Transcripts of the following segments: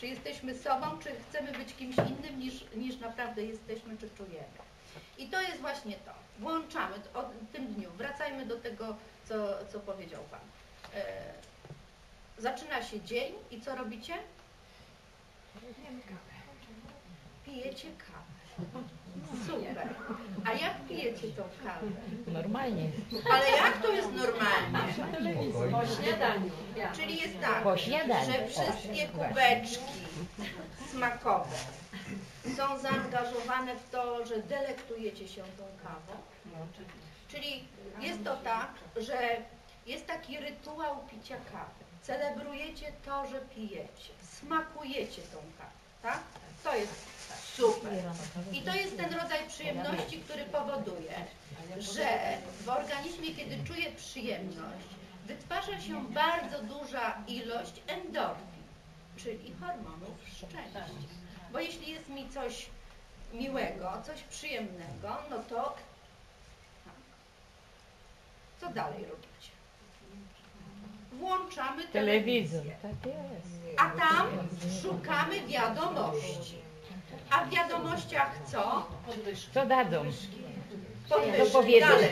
Czy jesteśmy sobą, czy chcemy być kimś innym niż, niż naprawdę jesteśmy, czy czujemy. I to jest właśnie to. Włączamy o tym dniu. Wracajmy do tego, co, co powiedział Pan. E, zaczyna się dzień i co robicie? Pijecie kawę. Super. A jak pijecie tą kawę? Normalnie. Ale jak to jest normalnie? Po śniadaniu. Czyli jest tak, Po śniadaniu. że wszystkie kubeczki smakowe są zaangażowane w to, że delektujecie się tą kawą. Czyli jest to tak, że jest taki rytuał picia kawy. Celebrujecie to, że pijecie. Smakujecie tą kawę, tak? To jest super. I to jest ten rodzaj przyjemności, który powoduje, że w organizmie, kiedy czuje przyjemność, wytwarza się bardzo duża ilość endorfin, czyli hormonów szczęścia. Bo jeśli jest mi coś miłego, coś przyjemnego, no to tak. co dalej robicie? Włączamy Telewizor. telewizję. Tak jest. A tam szukamy wiadomości. A w wiadomościach co? Co dadzą? Podwyżki. powiedzą. Dalej.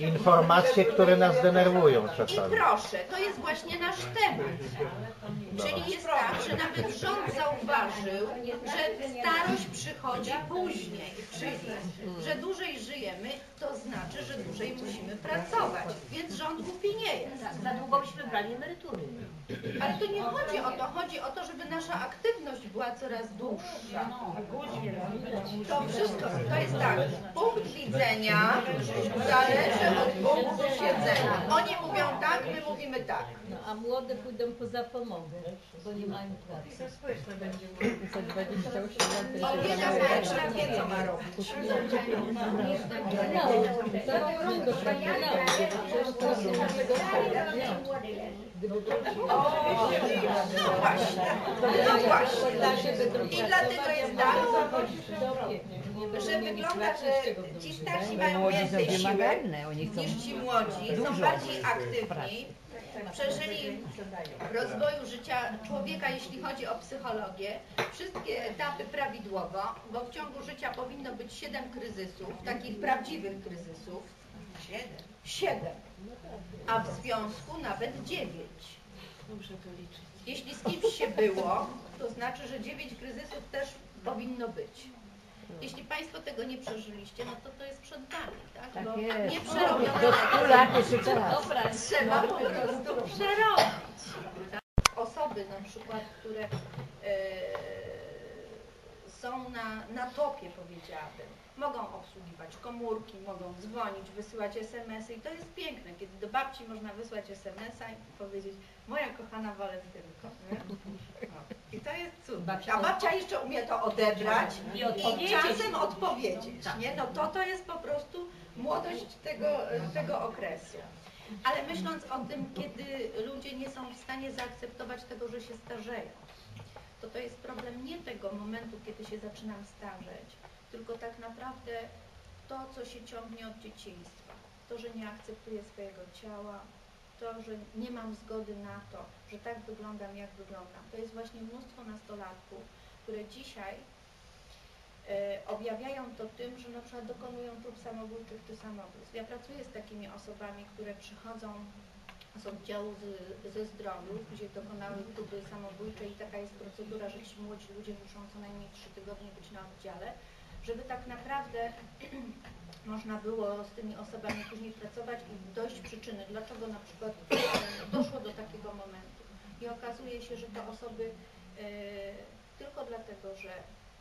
Informacje, które nas denerwują I czasami. proszę, to jest właśnie nasz temat. Czyli jest tak, że nawet rząd zauważył, że starość przychodzi później, czyli że dłużej żyjemy, to znaczy, że dłużej musimy pracować, więc rząd głupi nie jest. Za długo byśmy brali emerytury. Ale tu nie chodzi o to, chodzi o to, żeby nasza aktywność była coraz dłuższa. To wszystko, to jest tak, punkt widzenia zależy Oni mówią tak, my mówimy tak. No, a młode pójdą po zapomogę, bo nie mają pracy. Za 28 lat Opieka społeczna wie, co ma robić. No, szpitala, przecież to są No właśnie, no właśnie. I dlatego jest tak, że wygląda, że ci starsi mają więcej siły wymagalne, oni chcą niż ci młodzi, są bardziej aktywni. Przeżyli w rozwoju życia człowieka, jeśli chodzi o psychologię, wszystkie etapy prawidłowo, bo w ciągu życia powinno być siedem kryzysów, takich prawdziwych kryzysów. Siedem. Siedem. A w związku nawet dziewięć. Jeśli z kimś się było, to znaczy, że dziewięć kryzysów też powinno być. Jeśli Państwo tego nie przeżyliście, no to to jest przed Wami, tak? Tak Bo jest. nie przerobione Do 100 lat jeszcze teraz. trzeba po prostu przerobić. Osoby na przykład, które e, są na, na topie, powiedziałabym, mogą obsługiwać komórki, mogą dzwonić, wysyłać SMS-y i to jest piękne, kiedy do babci można wysłać SMS-a i powiedzieć moja kochana Walentynko. nie? Jest cud. A babcia jeszcze umie to odebrać I i czasem odpowiedzieć. Nie? No to to jest po prostu młodość tego, tego okresu. Ale myśląc o tym, kiedy ludzie nie są w stanie zaakceptować tego, że się starzeją, to to jest problem nie tego momentu, kiedy się zaczynam starzeć, tylko tak naprawdę to, co się ciągnie od dzieciństwa. To, że nie akceptuję swojego ciała, to, że nie mam zgody na to, że tak wyglądam, jak wyglądam. To jest właśnie mnóstwo nastolatków, które dzisiaj e, objawiają to tym, że na przykład dokonują prób samobójczych czy samobójstw. Ja pracuję z takimi osobami, które przychodzą z oddziału z, ze zdrowiu, gdzie dokonały próby samobójcze i taka jest procedura, że ci młodzi ludzie muszą co najmniej trzy tygodnie być na oddziale, żeby tak naprawdę można było z tymi osobami później pracować i dojść przyczyny, dlaczego na przykład e, doszło do takiego momentu. I okazuje się, że te osoby e, tylko dlatego, że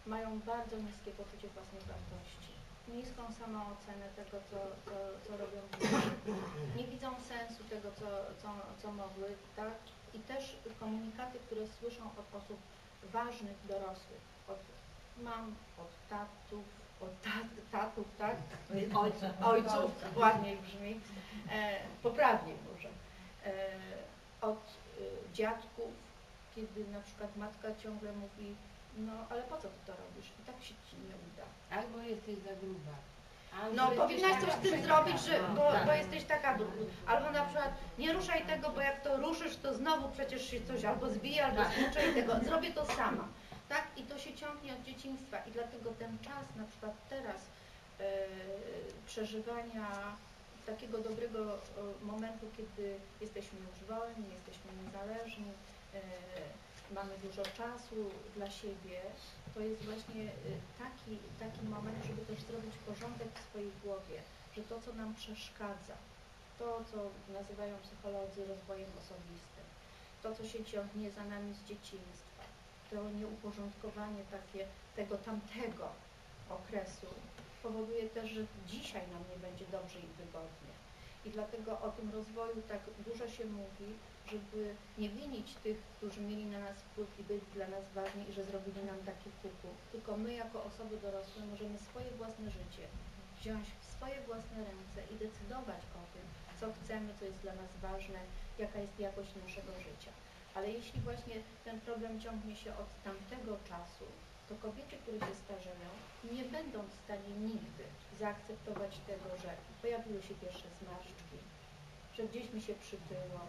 mają bardzo niskie poczucie własnej wartości, niską samoocenę tego, co, co, co robią nie widzą sensu tego, co, co, co mogły, tak? I też komunikaty, które słyszą od osób ważnych, dorosłych, od mam, od tatów, od tat, tatów, tak? Ojców, ojców ładniej brzmi, e, poprawniej może, e, od e, dziadków, kiedy na przykład matka ciągle mówi, no ale po co ty to robisz? I tak się ci nie uda. Albo jesteś za gruba, No powinnaś coś z tym zrobić, że, bo, bo jesteś taka du- Albo na przykład nie ruszaj tego, bo jak to ruszysz, to znowu przecież się coś albo zbije, albo stłucze i tego. Zrobię to sama. Tak? I to się ciągnie od dzieciństwa. I dlatego ten czas na przykład teraz e, przeżywania takiego dobrego e, momentu, kiedy jesteśmy już wolni, jesteśmy niezależni, e, mamy dużo czasu dla siebie, to jest właśnie e, taki, taki moment, żeby też zrobić porządek w swojej głowie, że to, co nam przeszkadza, to, co nazywają psycholodzy rozwojem osobistym, to, co się ciągnie za nami z dzieciństwa, to nieuporządkowanie takie tego tamtego okresu powoduje też, że dzisiaj nam nie będzie dobrze i wygodnie. I dlatego o tym rozwoju tak dużo się mówi, żeby nie winić tych, którzy mieli na nas wpływ i byli dla nas ważni i że zrobili nam taki kuku. Tylko my jako osoby dorosłe możemy swoje własne życie wziąć w swoje własne ręce i decydować o tym, co chcemy, co jest dla nas ważne, jaka jest jakość naszego życia. Ale jeśli właśnie ten problem ciągnie się od tamtego czasu, to kobiety, które się starzeją, nie będą w stanie nigdy zaakceptować tego, że pojawiły się pierwsze zmarszczki, że gdzieś mi się przytyło,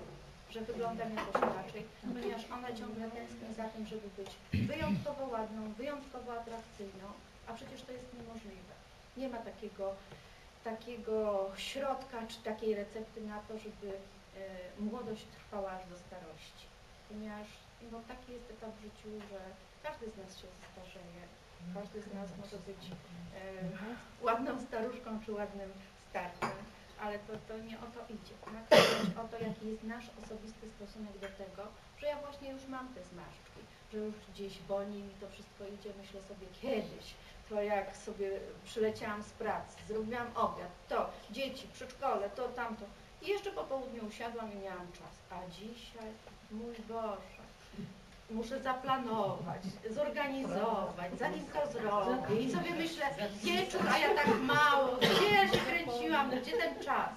że wyglądam jakoś inaczej, ponieważ ona ciągle tęskni za tym, żeby być wyjątkowo ładną, wyjątkowo atrakcyjną, a przecież to jest niemożliwe. Nie ma takiego, takiego środka czy takiej recepty na to, żeby e, młodość trwała aż do starości. Ponieważ no, taki jest etap w życiu, że każdy z nas się starzeje, każdy z nas może być e, ładną staruszką czy ładnym starcem, ale to, to nie o to idzie. Tak? Chodzi o to, jaki jest nasz osobisty stosunek do tego, że ja właśnie już mam te zmarszczki, że już gdzieś wolniej mi to wszystko idzie, myślę sobie kiedyś, to jak sobie przyleciałam z pracy, zrobiłam obiad, to dzieci, przedszkole, to tamto. I jeszcze po południu usiadłam i miałam czas. A dzisiaj, mój Boże, muszę zaplanować, zorganizować, zanim to zrobię. I sobie myślę, wieczór, a ja tak mało, gdzie ja się kręciłam, gdzie ten czas?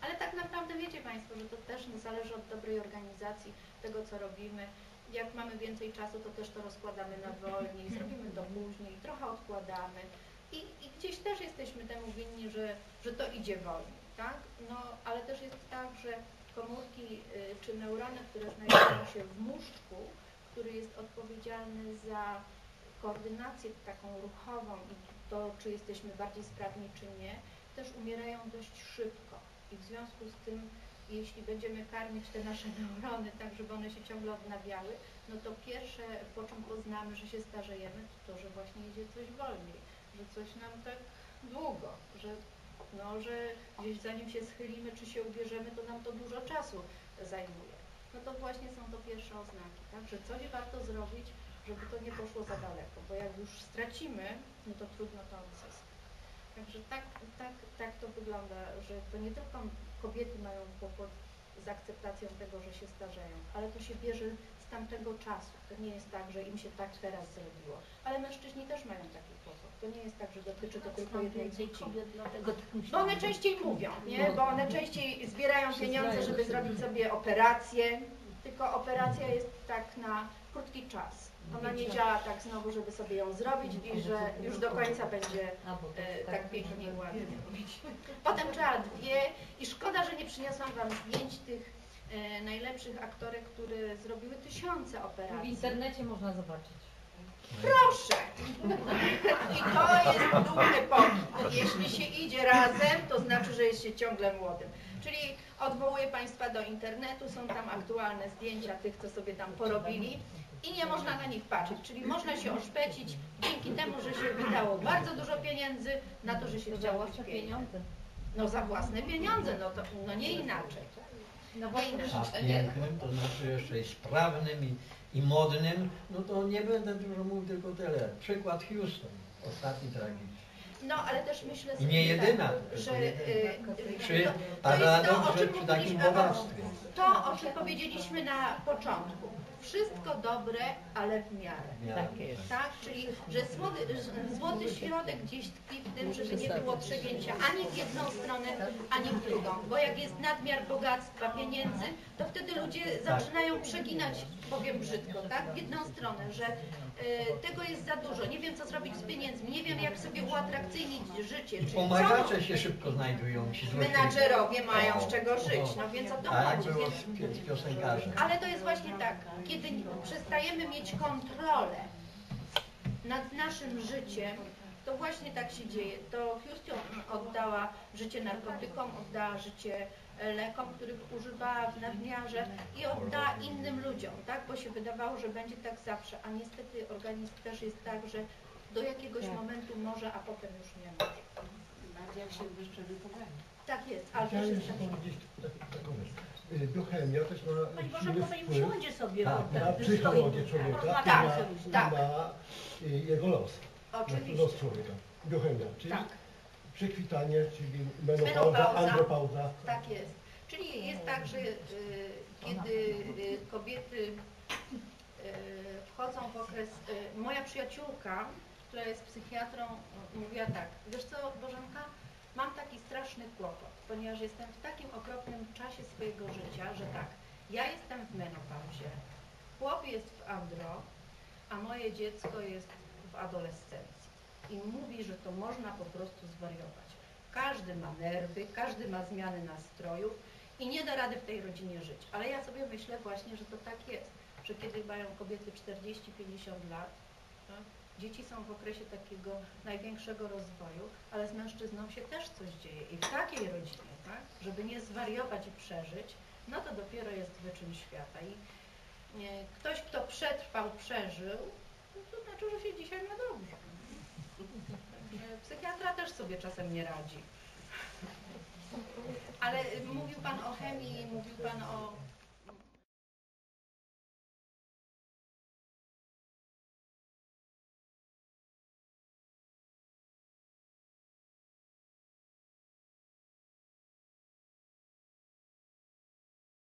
Ale tak naprawdę wiecie Państwo, że to też zależy od dobrej organizacji tego, co robimy. Jak mamy więcej czasu, to też to rozkładamy na wolniej, zrobimy to później, trochę odkładamy. I, I gdzieś też jesteśmy temu winni, że, że to idzie wolniej, tak? No, ale też jest tak, że komórki czy neurony, które znajdują się w mózgu, który jest odpowiedzialny za koordynację taką ruchową i to, czy jesteśmy bardziej sprawni, czy nie, też umierają dość szybko. I w związku z tym, jeśli będziemy karmić te nasze neurony tak, żeby one się ciągle odnawiały, no to pierwsze, po czym poznamy, że się starzejemy, to to, że właśnie idzie coś wolniej, że coś nam tak długo, że, no, że gdzieś zanim się schylimy, czy się ubierzemy, to nam to dużo czasu zajmuje. No to właśnie są to pierwsze oznaki, tak, że coś warto zrobić, żeby to nie poszło za daleko, bo jak już stracimy, no to trudno to odzyskać. Także tak, tak, tak to wygląda, że to nie tylko kobiety mają kłopot z akceptacją tego, że się starzeją, ale to się bierze z tamtego czasu. To nie jest tak, że im się tak teraz zrobiło. Ale mężczyźni też mają taki kłopot. To nie jest tak, że dotyczy to tylko jednej dzieci. dlatego tak Bo one częściej mówią, nie? Bo one częściej zbierają pieniądze, żeby zrobić sobie operację. Tylko operacja jest tak na krótki czas. Ona nie działa tak znowu, żeby sobie ją zrobić i że już do końca będzie e, tak pięknie i ładnie. Potem trzeba dwie i szkoda, że nie przyniosłam Wam zdjęć tych e, najlepszych aktorek, które zrobiły tysiące W operacji. internecie można zobaczyć. Proszę! I to jest duch epoki. Jeśli się idzie razem, to znaczy, że jest się ciągle młodym. Czyli odwołuję Państwa do internetu, są tam aktualne zdjęcia tych, co sobie tam porobili i nie można na nich patrzeć. Czyli można się oszpecić dzięki temu, że się wydało bardzo dużo pieniędzy na to, że się chciało pieniądze. No za własne pieniądze, no to no nie inaczej. No właśnie, A pięknym, to znaczy jeszcze i sprawnym i, i modnym, no to nie będę dużo mówił, tylko tyle. Przykład Houston, ostatni tragiczny. No ale też myślę I nie jedyna, tak, że jedyna. y, Przy to, to jest to, paradoks, o czym to, o czym powiedzieliśmy na początku. Wszystko dobre, ale w miarę. tak jest. Tak? Czyli, że złoty, złoty środek gdzieś tkwi w tym, żeby nie było przegięcia ani w jedną stronę, ani w drugą. Bo jak jest nadmiar bogactwa, pieniędzy, to wtedy ludzie zaczynają przeginać, powiem brzydko, tak? w jedną stronę, że y, tego jest za dużo, nie wiem co zrobić z pieniędzmi, nie wiem jak sobie uatrakcyjnić życie. I czyli pomagacze się szybko znajdują ci złośliwi. menadżerowie mają z czego żyć, no więc o to Tak chodzi. było Więc, z pi- piosenkarzem. ale to jest właśnie tak, kiedy przestajemy mieć kontrolę nad naszym życiem, to właśnie tak się dzieje. To Houston oddała życie narkotykom, oddała życie lekom, których używała w nadmiarze i odda innym ludziom, tak? Bo się wydawało, że będzie tak zawsze, a niestety organizm też jest tak, że do jakiegoś Tak. momentu może, a potem już nie może. Bardziej jak się wyszczeli pobranie. Tak jest, ale też jest jeszcze tak. tak-. Y, Biochemia też ma Pani Boże, silny pani usiądzie sobie Tak, potem. na psychologię człowieka Porozmawiamy na. Tak. na y, jego los. Na Oczywiście. los człowieka. Biochemia, czyli Tak. Przekwitanie, czyli menopauza, Menopauza. andropauza. Tak jest. Czyli jest tak, że y, kiedy y, kobiety y, wchodzą w okres. Moja przyjaciółka, która jest psychiatrą, mówiła tak, wiesz co, Bożenka, mam taki straszny kłopot, ponieważ jestem w takim okropnym czasie swojego życia, że tak, ja jestem w menopauzie, chłop jest w andro, a moje dziecko jest w adolescencji. I mówi, że to można po prostu zwariować. Każdy ma nerwy, każdy ma zmiany nastrojów i nie da rady w tej rodzinie żyć. Ale ja sobie myślę właśnie, że to tak jest, że kiedy mają kobiety 40-50 lat, no, dzieci są w okresie takiego największego rozwoju, ale z mężczyzną się też coś dzieje. I w takiej rodzinie, tak, żeby nie zwariować i przeżyć, no to dopiero jest wyczyn świata. I e, ktoś, kto przetrwał, przeżył, no to znaczy, że się dzisiaj ma dobrze. Sobie czasem nie radzi. Ale mówił Pan o chemii, mówił Pan o